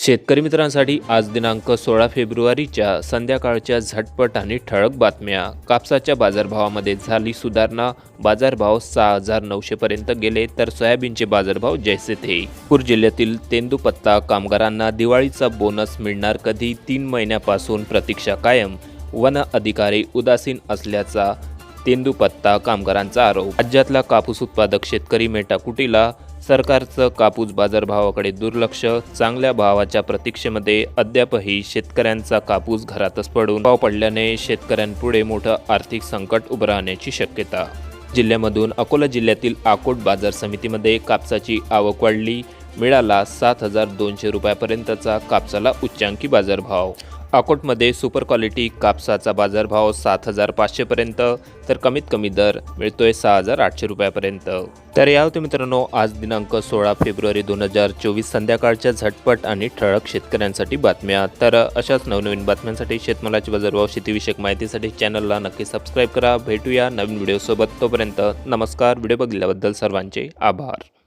शेतकरी मित्रांसाठी आज दिनांक सोळा फेब्रुवारीच्या संध्याकाळच्या झटपट आणि ठळक बातम्या. कापसाच्या बाजारभावामध्ये झाली सुधारणा. बाजारभाव सहा हजार नऊशेपर्यंत गेले तर सोयाबीनचे बाजारभाव जैसे थे. नागपूर जिल्ह्यातील तेंदुपत्ता कामगारांना दिवाळीचा बोनस मिळणार कधी तीन महिन्यापासून प्रतीक्षा कायम. वन अधिकारी उदासीन असल्याचा तेंदुपत्ता कामगारांचा आरोप. राज्यातला कापूस उत्पादक शेतकरी मेटाकुटीला सरकारचं कापूस बाजारभावाकडे दुर्लक्ष चांगल्या भावाच्या प्रतीक्षेमध्ये अद्यापही शेतकऱ्यांचा कापूस घरातच पडून भाव पडल्याने शेतकऱ्यांपुढे मोठं आर्थिक संकट उभं राहण्याची शक्यता. जिल्ह्यामधून अकोला जिल्ह्यातील आकोट बाजार समितीमध्ये कापसाची आवक वाढली मिळाला सात हजार दोनशे रुपयापर्यंतचा कापसाला उच्चांकी बाजारभाव. अकोटमध्ये सुपर क्वालिटी कापसाचा बाजारभाव सात हजार पाचशेपर्यंत तर कमीत कमी दर मिळतोय सहा हजार आठशे रुपयापर्यंत. तर या होते मित्रांनो आज दिनांक सोळा फेब्रुवारी दोन हजार चोवीस संध्याकाळच्या झटपट आणि ठळक शेतकऱ्यांसाठी बातम्या. तर अशाच नवनवीन बातम्यांसाठी शेतमालाची बाजारभाव शेतीविषयक माहितीसाठी चॅनलला नक्की सबस्क्राईब करा. भेटूया नवीन व्हिडिओसोबत तोपर्यंत नमस्कार. व्हिडिओ बघितल्याबद्दल सर्वांचे आभार.